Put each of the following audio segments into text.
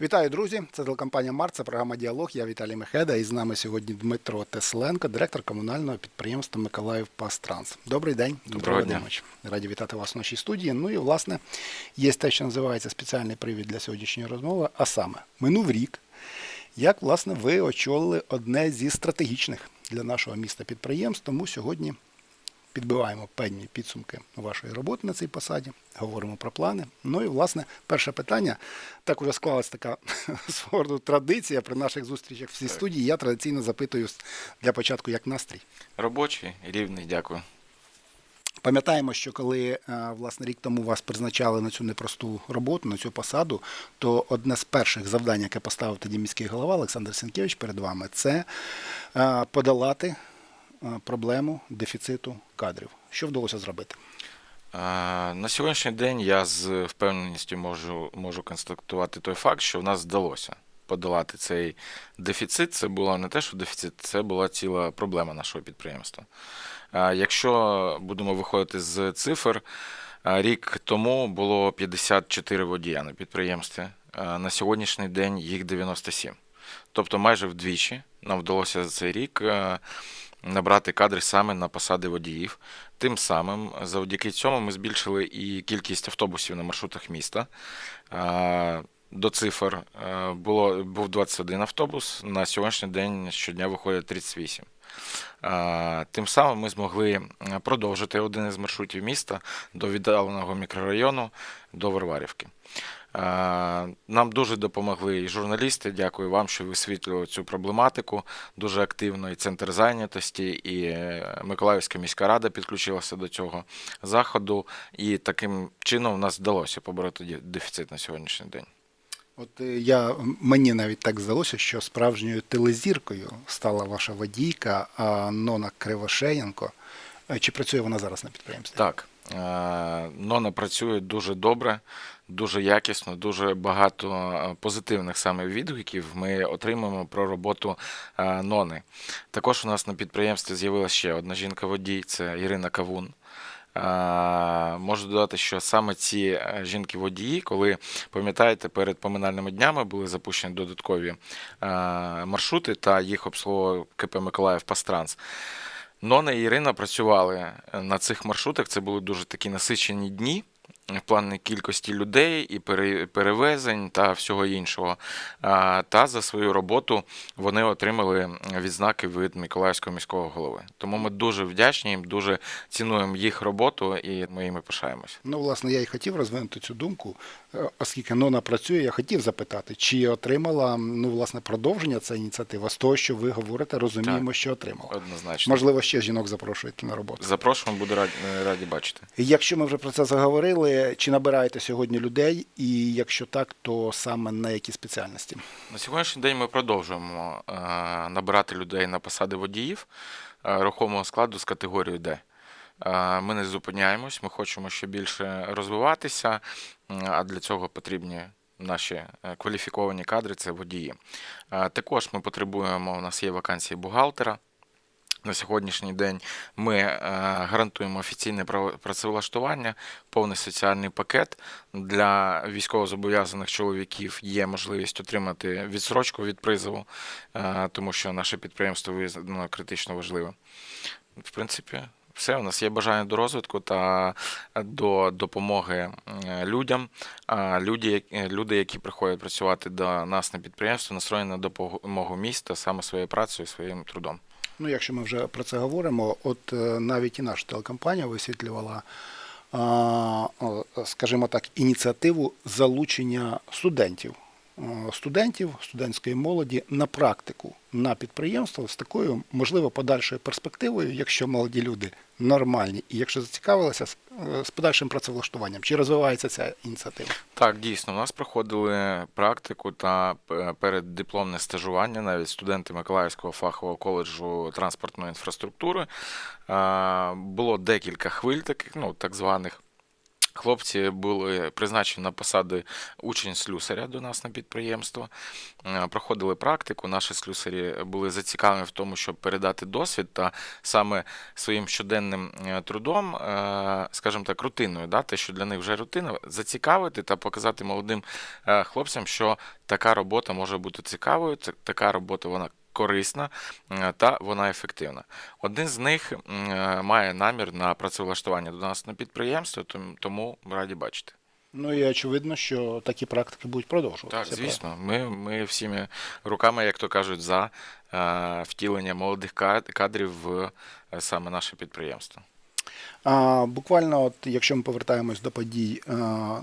Вітаю, друзі! Це телекомпанія Март, це програма Діалог. Я Віталій Мехеда. І з нами сьогодні Дмитро Тесленко, директор комунального підприємства Миколаїв Пастранс. Добрий день, Доброго дня. Раді вітати вас в нашій студії. Ну і власне є те, що називається спеціальний привід для сьогоднішньої розмови. А саме минув рік, як власне ви очолили одне зі стратегічних для нашого міста підприємств. Тому сьогодні підбиваємо певні підсумки вашої роботи на цій посаді, говоримо про плани. Ну і власне перше питання. Так уже склалась така свого традиція при наших зустрічах в цій студії. Я традиційно запитую для початку, як настрій. Робочий, рівний, дякую. Пам'ятаємо, що коли е, власне рік тому вас призначали на цю непросту роботу, на цю посаду, то одне з перших завдань, яке поставив тоді міський голова Олександр Сенкевич перед вами, це е, подолати проблему дефіциту кадрів. Що вдалося зробити? На сьогоднішній день я з впевненістю можу, можу констатувати той факт, що в нас вдалося подолати цей дефіцит. Це було не те, що дефіцит, це була ціла проблема нашого підприємства. Якщо будемо виходити з цифр, рік тому було 54 водія на підприємстві. На сьогоднішній день їх 97. Тобто майже вдвічі нам вдалося за цей рік е, набрати кадри саме на посади водіїв. Тим самим, завдяки цьому, ми збільшили і кількість автобусів на маршрутах міста. До цифр е, було, був 21 автобус, на сьогоднішній день щодня виходить 38. Е, Тим самим ми змогли е, продовжити один із маршрутів міста до віддаленого мікрорайону до Варварівки. Е, Нам дуже допомогли і журналісти. Дякую вам, що висвітлювали цю проблематику дуже активно. І центр зайнятості, і е, Миколаївська міська рада підключилася до цього заходу. І таким чином нас вдалося побороти дефіцит на сьогоднішній день. От е, я мені навіть так здалося, що справжньою телезіркою стала ваша водійка Нона Кривошеєнко. Е, Чи працює вона зараз на підприємстві? Так, е, Нона працює дуже добре, дуже якісно, дуже багато е, позитивних саме відгуків ми отримуємо про роботу Нони. Також у нас на підприємстві з'явилася ще одна жінка-водій, це Ірина Кавун. Можу додати, що саме ці жінки-водії, коли пам'ятаєте, перед поминальними днями були запущені додаткові маршрути та їх обслуговував КП Миколаїв Пастранс. Нона і Ірина працювали е, на цих маршрутах. Це були дуже такі насичені дні плані кількості людей і пере- перевезень та всього іншого. Та за свою роботу вони отримали відзнаки від Миколаївського міського голови. Тому ми дуже вдячні їм, дуже цінуємо їх роботу і ми їми пишаємося. Ну, власне, я і хотів розвинути цю думку, Е, оскільки Нона працює, я хотів запитати, чи отримала ну, власне, продовження ця ініціатива з того, що ви говорите, розуміємо, Так. що отримала. Однозначно. Можливо, ще жінок запрошуєте на роботу. Запрошуємо, буду раді, раді бачити. Якщо ми вже про це заговорили, чи набираєте сьогодні людей, і якщо так, то саме на які спеціальності? На сьогоднішній день ми продовжуємо е, набирати людей на посади водіїв е, рухомого складу з категорією Д. Е, Ми не зупиняємось, ми хочемо ще більше розвиватися, а для цього потрібні наші кваліфіковані кадри це водії. Також ми потребуємо, у нас є вакансії бухгалтера. На сьогоднішній день ми е, гарантуємо офіційне працевлаштування, повний соціальний пакет для військовозобов'язаних чоловіків. Є можливість отримати відсрочку від призову, е, тому що наше підприємство визнано критично важливим. В принципі, все, у нас є бажання до розвитку та до допомоги е, людям. Люди, люди, які приходять працювати до нас на підприємство, настроєні на допомогу міста саме своєю працею, своїм трудом. Ну, якщо ми вже про це говоримо, от е, навіть і наша телекомпанія висвітлювала, скажімо так, ініціативу залучення студентів, студентів, студентської молоді на практику на підприємство з такою, можливо, подальшою перспективою, якщо молоді люди нормальні, і якщо зацікавилися з, е, подальшим працевлаштуванням. Чи розвивається ця ініціатива? Так, дійсно, у нас проходили практику та е, переддипломне стажування, навіть студенти Миколаївського фахового коледжу транспортної інфраструктури. Е, Було декілька хвиль таких, ну, так званих. Хлопці були призначені на посади учень слюсаря до нас на підприємство, проходили практику. Наші слюсарі були зацікавлені в тому, щоб передати досвід та саме своїм щоденним е, трудом, е, скажімо так, рутиною, да, те, що для них вже рутина, зацікавити та показати молодим е, хлопцям, що така робота може бути цікавою, така робота вона корисна е, та вона ефективна. Один з них е, має намір на працевлаштування до нас на підприємство, тому раді бачити. Ну і очевидно, що такі практики будуть Так, звісно, ми, ми всіми руками, як то кажуть, за е, втілення молодих кадрів в е, саме наше підприємство. А, буквально, от, якщо ми повертаємось до подій, а,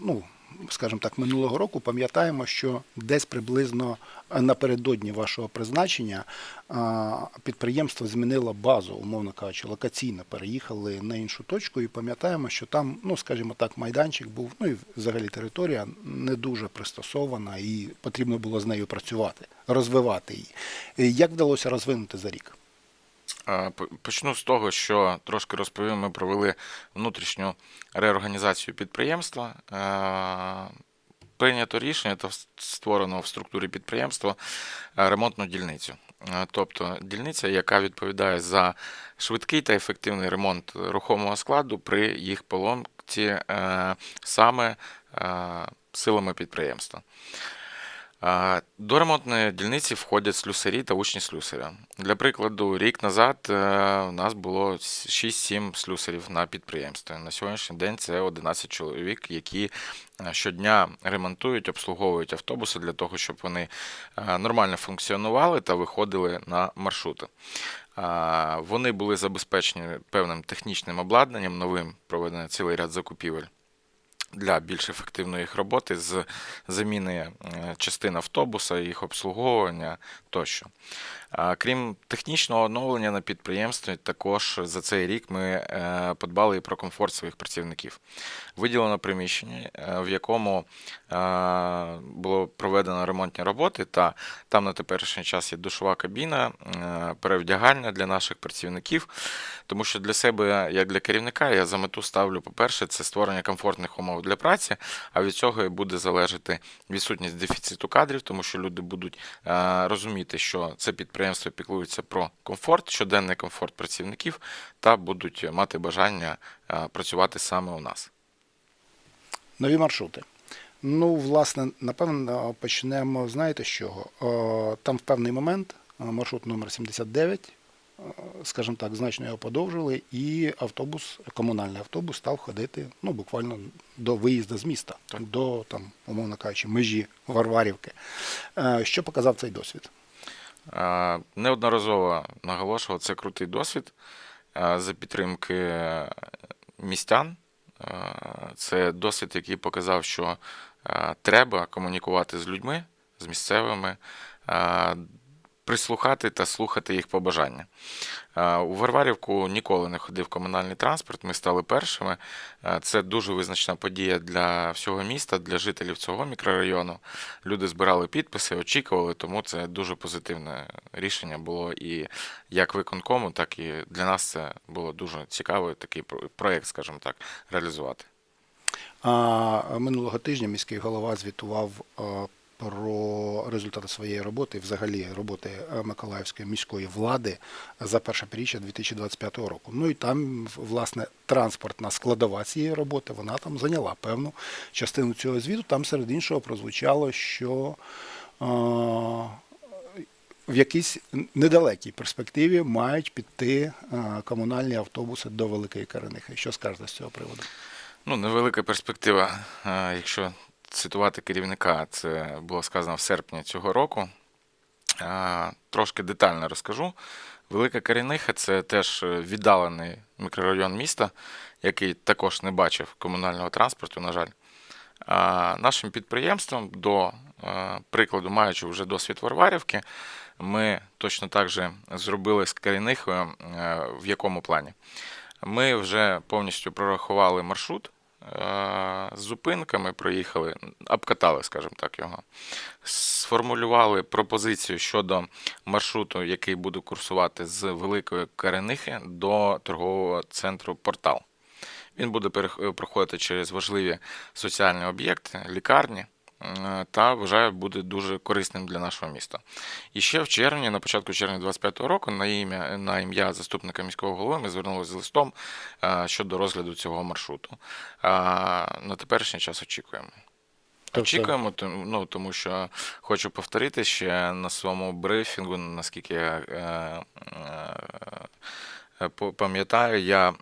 ну, скажімо так, минулого року, пам'ятаємо, що десь приблизно напередодні вашого призначення підприємство змінило базу, умовно кажучи, локаційно переїхали на іншу точку, і пам'ятаємо, що там, ну, скажімо так, майданчик був, ну і взагалі територія не дуже пристосована, і потрібно було з нею працювати, розвивати її. Е, Як вдалося розвинути за рік? Почну з того, що трошки розповім, ми провели внутрішню реорганізацію підприємства. Прийнято рішення та створено в структурі підприємства ремонтну дільницю. Тобто дільниця, яка відповідає за швидкий та ефективний ремонт рухомого складу при їх поломці е, саме е, силами підприємства. До ремонтної дільниці входять слюсарі та учні слюсаря. Для прикладу, рік назад е, у нас було 6-7 слюсарів на підприємстві. На сьогоднішній день це 11 чоловік, які е, щодня ремонтують, обслуговують автобуси для того, щоб вони е, нормально функціонували та виходили на маршрути. Вони були забезпечені певним технічним обладнанням, новим проведено цілий ряд закупівель для більш ефективної їх роботи з заміни е, частин автобуса, їх обслуговування тощо. Крім технічного оновлення на підприємстві, також за цей рік ми е, подбали і про комфорт своїх працівників. Виділено приміщення, е, в якому е, було проведено ремонтні роботи, та там на теперішній час є душова кабіна, перевдягальня для наших працівників. Тому що для себе, як для керівника, я за мету ставлю, по-перше, це створення комфортних умов для праці, а від цього і буде залежати відсутність дефіциту кадрів, тому що люди будуть розуміти, що це підприємство піклується про комфорт, щоденний комфорт працівників, та будуть мати бажання е, працювати саме у нас. Нові маршрути. Ну, власне, напевно, почнемо, знаєте з чого? Е, Там в певний момент е, маршрут номер 79, е, скажімо так, значно його подовжили, і автобус, комунальний автобус став ходити ну, буквально до виїзду з міста, Так. до, там, умовно кажучи, межі Варварівки. Що показав цей досвід? Е, Неодноразово наголошував, це крутий досвід е, за підтримки містян. Е, Це досвід, який показав, що треба комунікувати з людьми, з місцевими, прислухати та слухати їх побажання. Е, У Варварівку ніколи не ходив комунальний транспорт, ми стали першими. Е, Це дуже визначна подія для всього міста, для жителів цього мікрорайону. Люди збирали підписи, очікували, тому це дуже позитивне рішення було і як виконкому, так і для нас це було дуже цікаво такий про- проєкт, скажімо так, реалізувати. Минулого тижня міський голова звітував е, про результати своєї роботи, взагалі роботи е, Миколаївської міської влади за перше півріччя 2025 року. Ну і там, власне, транспортна складова цієї роботи, вона там зайняла певну частину цього звіту. Там, серед іншого, прозвучало, що е, в якійсь недалекій перспективі мають піти е, комунальні автобуси до Великої Каренихи. Що скажете з цього приводу? Ну, невелика перспектива, якщо цитувати керівника, це було сказано в серпні цього року. Трошки детально розкажу. Велика Коріниха це теж віддалений мікрорайон міста, який також не бачив комунального транспорту, на жаль. Нашим підприємством, до е, прикладу, маючи вже досвід Варварівки, ми точно так же зробили з Корінихою е, в якому плані. Ми вже повністю прорахували маршрут з зупинками, проїхали, обкатали, скажімо так, його. Сформулювали пропозицію щодо маршруту, який буде курсувати з Великої Каренихи до торгового центру Портал. Він буде проходити через важливі соціальні об'єкти, лікарні. Е, Та вважаю, буде дуже корисним для нашого міста. І ще в червні, на початку червня 25-го року, на ім'я на ім'я заступника міського голови ми звернулися з листом е, щодо розгляду цього маршруту. На теперішній час очікуємо. Тобто- Очікуємо, ну, тому що хочу повторити ще на своєму брифінгу, наскільки я е, е, пам'ятаю, я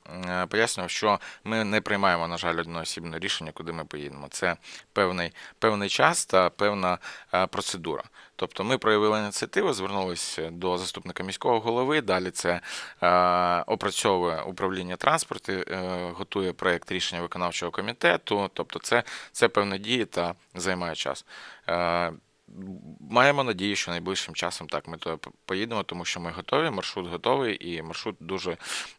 пояснював, що ми не приймаємо, на жаль, одноосібне рішення, куди ми поїдемо. Це певний, певний час та певна е, процедура. Тобто ми проявили ініціативу, звернулися до заступника міського голови. Далі це е, опрацьовує управління транспорту, е, готує проєкт рішення виконавчого комітету. Тобто, це, це певні дії та займає час. Маємо надію, що найближчим часом так ми туди поїдемо, тому що ми готові, маршрут готовий, і маршрут дуже.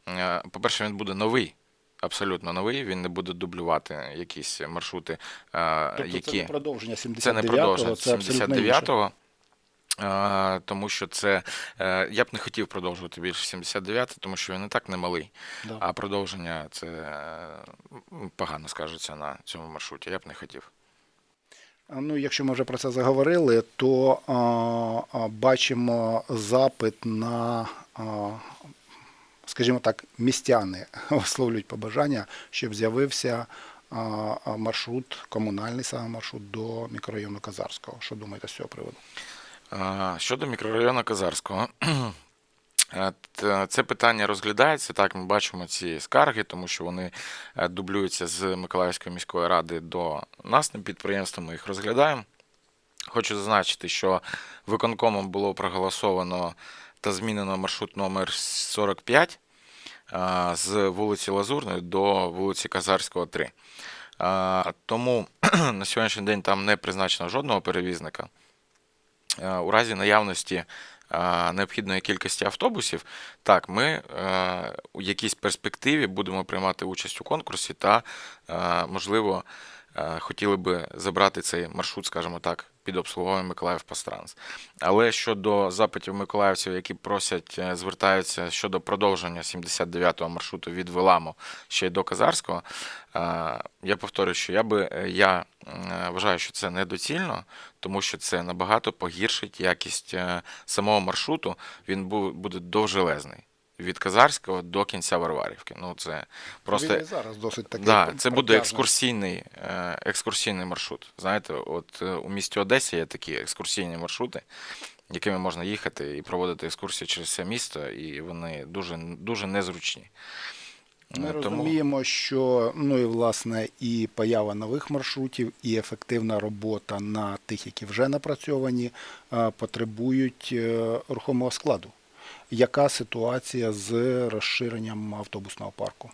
е, По-перше, він буде новий. Абсолютно новий, він не буде дублювати якісь маршрути, е, Тобто які це не продовження це не 79-го, продовження це абсолютно інше. 79-го. е, Тому що це я б не хотів продовжувати більше 79 тому що він і так немалий. Да. А продовження це погано скажеться на цьому маршруті. Я б не хотів. Ну, якщо ми вже про це заговорили, то а, а, бачимо запит на, а, скажімо так, містяни висловлюють побажання, щоб з'явився а, маршрут, комунальний саме маршрут до мікрорайону Казарського. Що думаєте з цього приводу? Щодо мікрорайону Казарського, це питання розглядається. Так, ми бачимо ці скарги, тому що вони е, дублюються з Миколаївської міської ради до нас на підприємство. Ми їх розглядаємо. Хочу зазначити, що виконкомом було проголосовано та змінено маршрут номер 45 з вулиці Лазурної до вулиці Казарського 3. Тому на сьогоднішній день там не призначено жодного перевізника. Е, У разі наявності е, необхідної кількості автобусів, так, ми е, у якійсь перспективі будемо приймати участь у конкурсі та, е, можливо, хотіли би забрати цей маршрут, скажімо так, під обслуговування Миколаїв Пастранс. Але щодо запитів миколаївців, які просять, е, звертаються щодо продовження 79-го маршруту від Веламу ще й до Казарського, е, я повторюю, що я би е, я е, вважаю, що це недоцільно, тому що це набагато погіршить якість е, самого маршруту. Він буде довжелезний. Від Казарського до кінця Варварівки. Ну, це просто Він і зараз досить такий Да, це буде екскурсійний, е, екскурсійний маршрут. Знаєте, от е, у місті Одесі є такі екскурсійні маршрути, якими можна їхати і проводити екскурсії через все місто, і вони дуже, дуже незручні. Ми Е, розуміємо, що ну і власне і поява нових маршрутів, і ефективна робота на тих, які вже напрацьовані, потребують рухомого складу. Яка ситуація з розширенням автобусного парку?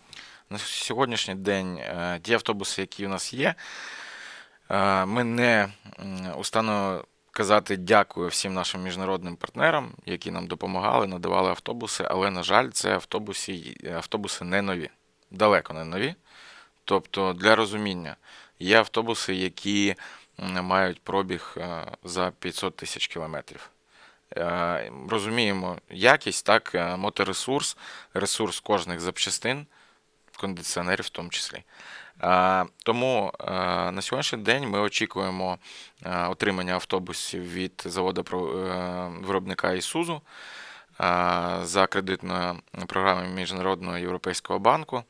На сьогоднішній день е, ті автобуси, які у нас є, е, ми не устану казати дякую всім нашим міжнародним партнерам, які нам допомагали, надавали автобуси, але, на жаль, це автобуси, автобуси не нові, далеко не нові. Тобто, для розуміння, є автобуси, які мають пробіг е, за 500 тисяч кілометрів. Е, Розуміємо якість, так, е, моторесурс, ресурс кожних запчастин, кондиціонерів в тому числі. Е, Тому на сьогоднішній день ми очікуємо отримання автобусів від заводу виробника Ісузу за кредитною програмою Міжнародного європейського банку.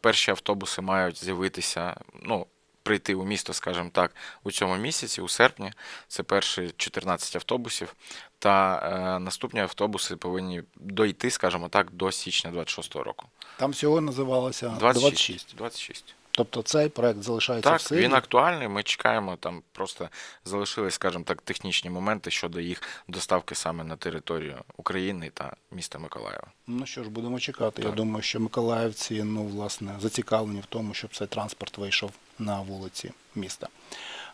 Перші автобуси мають з'явитися, ну, прийти у місто, скажімо так, у цьому місяці, у серпні. Це перші 14 автобусів. Та е, наступні автобуси повинні дойти, скажімо так, до січня 26-го року. Там всього називалося 26. 26. Тобто цей проект залишається в Так, силі. він актуальний. Ми чекаємо. Там просто залишились, скажімо так, технічні моменти щодо їх доставки саме на територію України та міста Миколаєва. Ну що ж, будемо чекати. Я думаю, що миколаївці ну, власне, зацікавлені в тому, щоб цей транспорт вийшов на вулиці міста.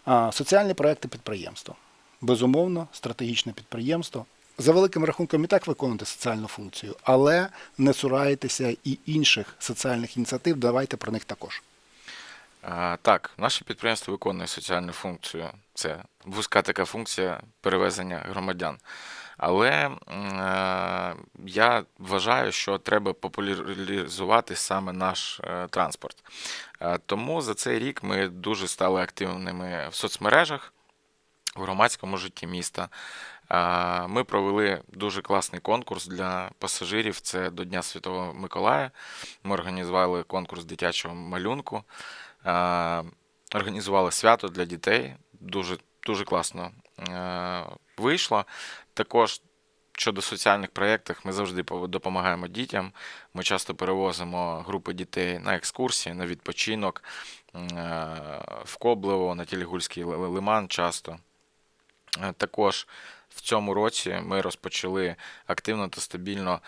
А, соціальні проекти підприємства. Безумовно, стратегічне підприємство. За великим рахунком і так виконуєте соціальну функцію, але не цураєтеся і інших соціальних ініціатив. Давайте про них також. Так, наше підприємство виконує соціальну функцію. Це вузька така функція перевезення громадян. Але е, я вважаю, що треба популяризувати саме наш е, транспорт. Е, Тому за цей рік ми дуже стали активними в соцмережах, в громадському житті міста. Ми провели дуже класний конкурс для пасажирів. Це до Дня Святого Миколая. Ми організували конкурс дитячого малюнку, організували свято для дітей. Дуже, дуже класно вийшло. Також щодо соціальних проєктів, ми завжди допомагаємо дітям. Ми часто перевозимо групи дітей на екскурсії, на відпочинок е, в Коблево, на Тілігульський лиман часто. Е, Також в цьому році ми розпочали активно та стабільно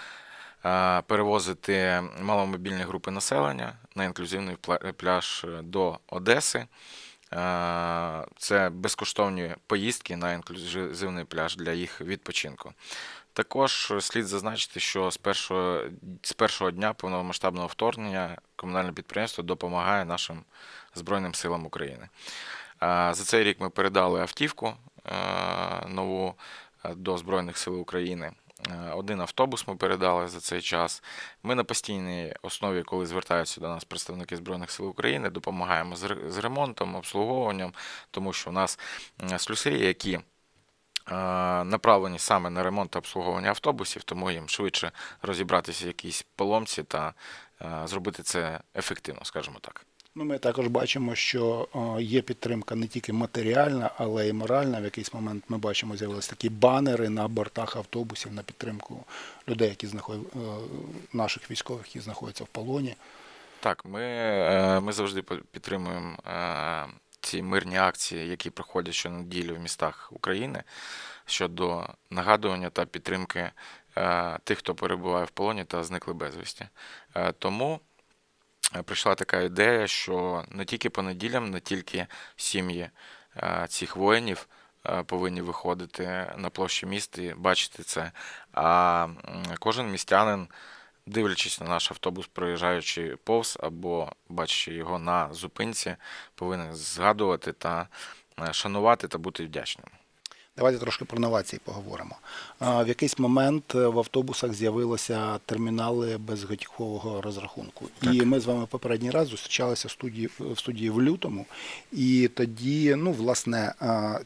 е, перевозити маломобільні групи населення на інклюзивний пляж до Одеси. Е, Це безкоштовні поїздки на інклюзивний пляж для їх відпочинку. Також слід зазначити, що з першого, з першого дня повномасштабного вторгнення комунальне підприємство допомагає нашим Збройним силам України. За цей рік ми передали автівку нову е, до Збройних сил України. Е, Один автобус ми передали за цей час. Ми на постійній основі, коли звертаються до нас представники Збройних сил України, допомагаємо з ремонтом, обслуговуванням, тому що у нас м, слюсарі, які е, направлені саме на ремонт та обслуговування автобусів, тому їм швидше розібратися в якійсь поломці та е, зробити це ефективно, скажімо так. Ну, ми також бачимо, що є підтримка не тільки матеріальна, але й моральна. В якийсь момент ми бачимо, з'явилися такі банери на бортах автобусів на підтримку людей, які знаход... е, наших військових, які знаходяться в полоні. Так, ми, е, ми завжди підтримуємо е, ці мирні акції, які проходять щонеділі в містах України щодо нагадування та підтримки е, тих, хто перебуває в полоні та зникли безвісті. Е, Тому е, прийшла така ідея, що не тільки по неділям, не тільки сім'ї е, цих воїнів е, повинні виходити на площі міста і бачити це, а кожен містянин дивлячись на наш автобус, проїжджаючи повз або бачачи його на зупинці, повинен згадувати та е, шанувати та бути вдячним. Давайте трошки про новації поговоримо. В якийсь момент е, в автобусах з'явилися термінали безготівкового розрахунку. І ми з вами попередній раз зустрічалися в студії в студії в лютому. І тоді, ну власне,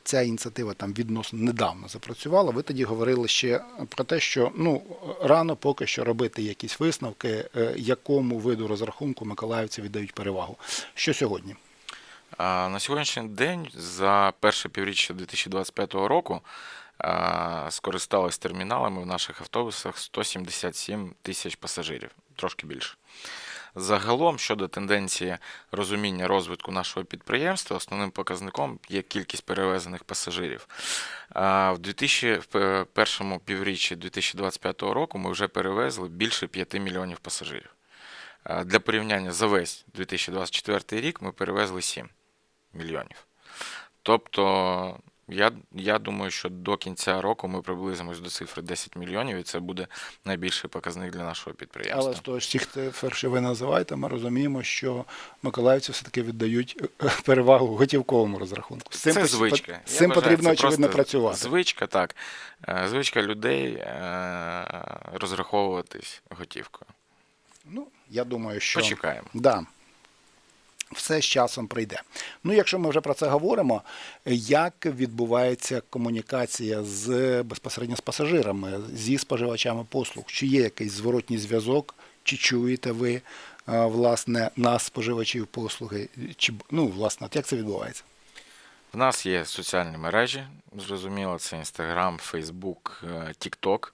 ця ініціатива там відносно недавно запрацювала. Ви тоді говорили ще про те, що ну рано поки що робити якісь висновки, е, якому виду розрахунку миколаївці віддають перевагу. Що сьогодні? На сьогоднішній день за перше півріччя 2025 року а, скористались терміналами в наших автобусах 177 тисяч пасажирів, трошки більше. Загалом, щодо тенденції розуміння розвитку нашого підприємства, основним показником є кількість перевезених пасажирів. В 2001 півріччі 2025 року ми вже перевезли більше 5 мільйонів пасажирів. Для порівняння за весь 2024 рік ми перевезли 7 мільйонів. Тобто, я, я думаю, що до кінця року ми приблизимось до цифри 10 мільйонів, і це буде найбільший показник для нашого підприємства. Але з того ж цих цифр, що ви називаєте, ми розуміємо, що миколаївці все-таки віддають е, перевагу готівковому розрахунку. З цим, це звичка. З цим вважаю, потрібно, очевидно, працювати. Звичка, так. Е, Звичка людей е, розраховуватись готівкою. Ну, я думаю, що Почекаємо. Да. Все з часом прийде. Ну, якщо ми вже про це говоримо, як відбувається комунікація з безпосередньо з пасажирами, зі споживачами послуг? Чи є якийсь зворотній зв'язок, чи чуєте ви е, власне нас, споживачів послуги? Чи ну, власне, як це відбувається? В нас є соціальні мережі, зрозуміло, це е, TikTok,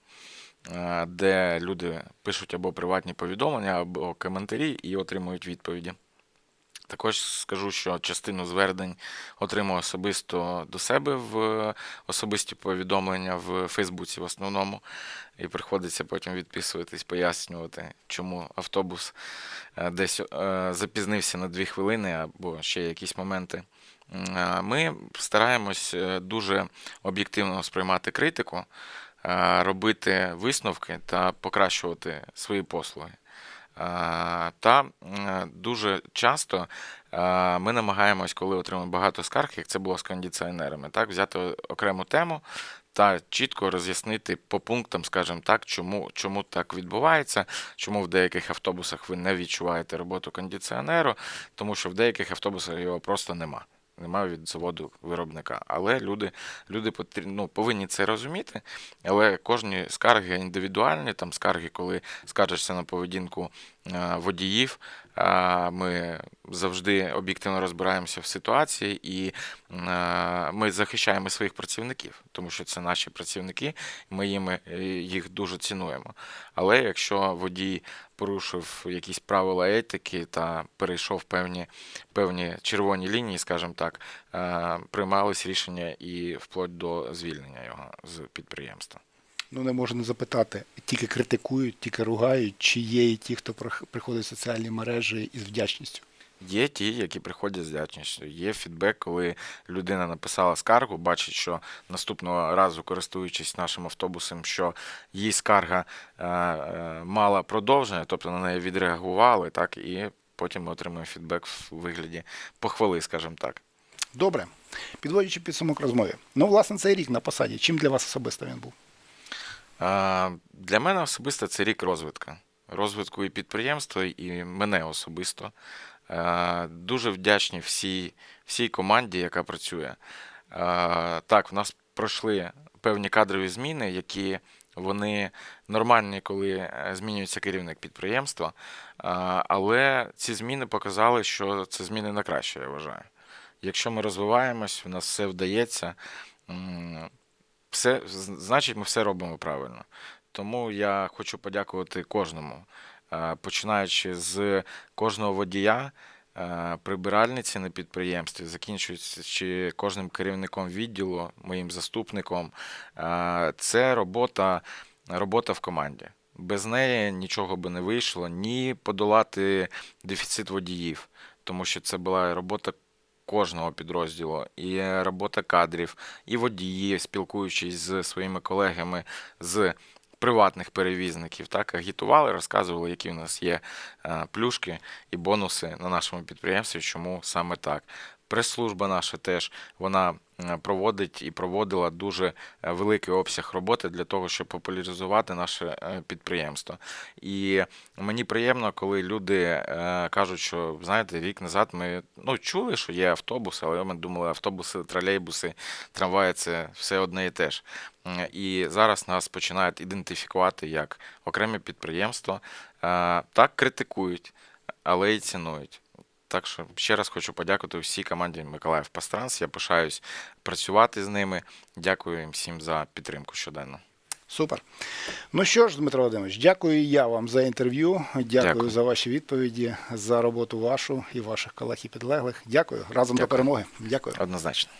е, де люди пишуть або приватні повідомлення, або коментарі і отримують відповіді. Також скажу, що частину звернень отримую особисто до себе в особисті повідомлення в Фейсбуці в основному. І приходиться потім відписуватись, пояснювати, чому автобус е, десь е, запізнився на дві хвилини або ще якісь моменти. Е, Ми стараємось дуже об'єктивно сприймати критику, робити висновки та покращувати свої послуги. Та дуже часто ми намагаємось, коли отримуємо багато скарг, як це було з кондиціонерами, так, взяти окрему тему та чітко роз'яснити по пунктам, скажімо так, чому, чому так відбувається, чому в деяких автобусах ви не відчуваєте роботу кондиціонеру, тому що в деяких автобусах його просто нема. Немає від заводу виробника. Але люди, люди ну, повинні це розуміти. Але кожні скарги індивідуальні, там скарги, коли скаржишся на поведінку е, водіїв. Ми завжди об'єктивно розбираємося в ситуації і е, ми захищаємо своїх працівників, тому що це наші працівники, ми їм, е, їх дуже цінуємо. Але якщо водій порушив якісь правила етики та перейшов певні, певні червоні лінії, скажімо так, е, приймались рішення і вплоть до звільнення його з підприємства. Ну, не можу не запитати, тільки критикують, тільки ругають, чи є і ті, хто приходить в соціальні мережі із вдячністю. Є ті, які приходять з вдячністю. Є фідбек, коли людина написала скаргу, бачить, що наступного разу, користуючись нашим автобусом, що її скарга е, е, мала продовження, тобто на неї відреагували, так, і потім ми отримуємо фідбек в вигляді похвали, скажімо так. Добре. Підводячи підсумок розмови. Ну, власне, цей рік на посаді. Чим для вас особисто він був? Е, Для мене особисто це рік розвитку. Розвитку і підприємства, і мене особисто. Е, Дуже вдячні всій, всій команді, яка працює. Е, Так, в нас пройшли певні кадрові зміни, які вони нормальні, коли е, змінюється керівник підприємства. Але ці зміни показали, що це зміни на краще, я вважаю. Якщо ми розвиваємось, в нас все вдається, все, значить, ми все робимо правильно. Тому я хочу подякувати кожному, починаючи з кожного водія, е, прибиральниці на підприємстві, закінчуючи кожним керівником відділу, моїм заступником. Е, Це робота, робота в команді. Без неї нічого би не вийшло, ні подолати дефіцит водіїв, тому що це була робота кожного підрозділу, і робота кадрів, і водії, спілкуючись з своїми колегами з приватних перевізників, так, агітували, розказували, які в нас є е, плюшки і бонуси на нашому підприємстві, чому саме так. Прес-служба наша теж вона проводить і проводила дуже е, великий обсяг роботи для того, щоб популяризувати наше е, підприємство. І мені приємно, коли люди е, кажуть, що знаєте, рік назад ми ну, чули, що є автобуси, але ми думали, автобуси, тролейбуси, трамваї це все одне і те ж. І зараз нас починають ідентифікувати як окреме підприємство. Е, Так критикують, але й цінують. Так що ще раз хочу подякувати всій команді Миколаїв Пастранс. Я пишаюсь працювати з ними. Дякую їм всім за підтримку щоденно. Супер. Ну що ж, Дмитро Володимирович, дякую я вам за інтерв'ю. Дякую, Дякую. за ваші відповіді, за роботу вашу і ваших колег і підлеглих. Дякую. Разом до перемоги. Дякую. Однозначно.